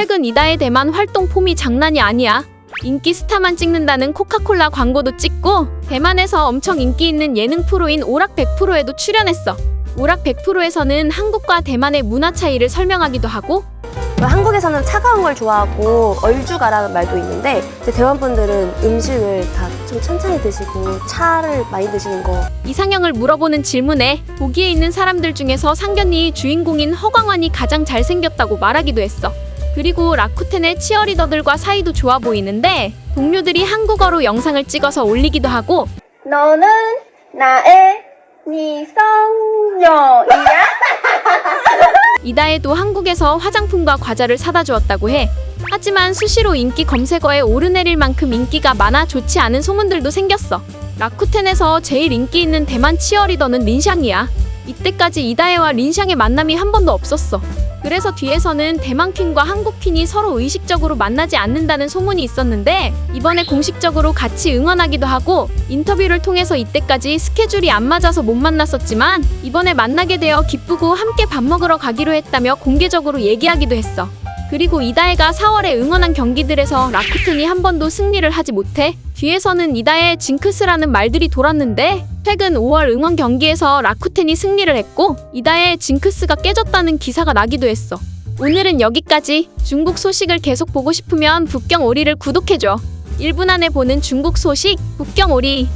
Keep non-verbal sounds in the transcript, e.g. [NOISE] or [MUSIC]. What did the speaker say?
최근 이다의 대만 활동 폼이 장난이 아니야. 인기 스타만 찍는다는 코카콜라 광고도 찍고 대만에서 엄청 인기 있는 예능 프로인 오락 100%에도 출연했어. 오락 100%에서는 한국과 대만의 문화 차이를 설명하기도 하고 한국에서는 차가운 걸 좋아하고 얼죽아라는 말도 있는데 대만 분들은 음식을 다 좀 천천히 드시고 차를 많이 드시는 거 이상형을 물어보는 질문에 보기에 있는 사람들 중에서 상견니 주인공인 허광환이 가장 잘생겼다고 말하기도 했어. 그리고 라쿠텐의 치어리더들과 사이도 좋아 보이는데 동료들이 한국어로 영상을 찍어서 올리기도 하고 너는 나의 이성녀이야? [LAUGHS] 이다혜도 한국에서 화장품과 과자를 사다 주었다고 해. 하지만 수시로 인기 검색어에 오르내릴 만큼 인기가 많아 좋지 않은 소문들도 생겼어. 라쿠텐에서 제일 인기 있는 대만 치어리더는 린샹이야. 이때까지 이다혜와 린샹의 만남이 한 번도 없었어. 그래서 뒤에서는 대만 퀸과 한국 퀸이 서로 의식적으로 만나지 않는다는 소문이 있었는데 이번에 공식적으로 같이 응원하기도 하고 인터뷰를 통해서 이때까지 스케줄이 안 맞아서 못 만났었지만 이번에 만나게 되어 기쁘고 함께 밥 먹으러 가기로 했다며 공개적으로 얘기하기도 했어. 그리고 이다혜가 4월에 응원한 경기들에서 라쿠텐이 한 번도 승리를 하지 못해 뒤에서는 이다혜의 징크스라는 말들이 돌았는데 최근 5월 응원 경기에서 라쿠텐이 승리를 했고 이다혜의 징크스가 깨졌다는 기사가 나기도 했어. 오늘은 여기까지. 중국 소식을 계속 보고 싶으면 북경오리를 구독해줘. 1분 안에 보는 중국 소식 북경오리